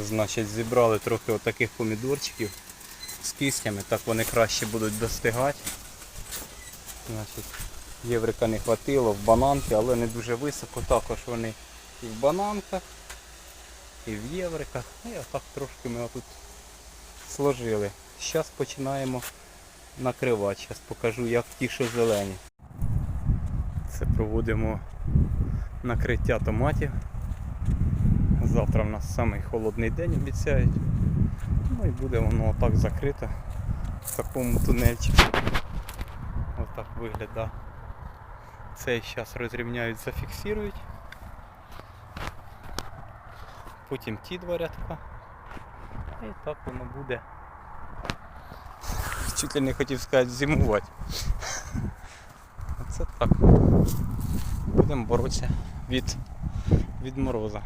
Значить, зібрали трохи отаких помідорчиків з киснями, так вони краще будуть достигати. Значить, єврика не хватило в бананки, але не дуже високо. Також вони і в бананках, і в євриках. Ну, І отак трошки ми отут сложили. Зараз починаємо накривати. Зараз покажу, як ті, що зелені. Це проводимо накриття томатів. Завтра в нас самий холодний день обіцяють. Ну і буде воно отак закрите в такому тунельчику. Отак виглядає. Цей зараз розрівняють, зафіксують. Потім ті два рядка. І так воно буде. Чуть ли не хотів сказати зимувати. Оце так. Будемо боротися від, від мороза.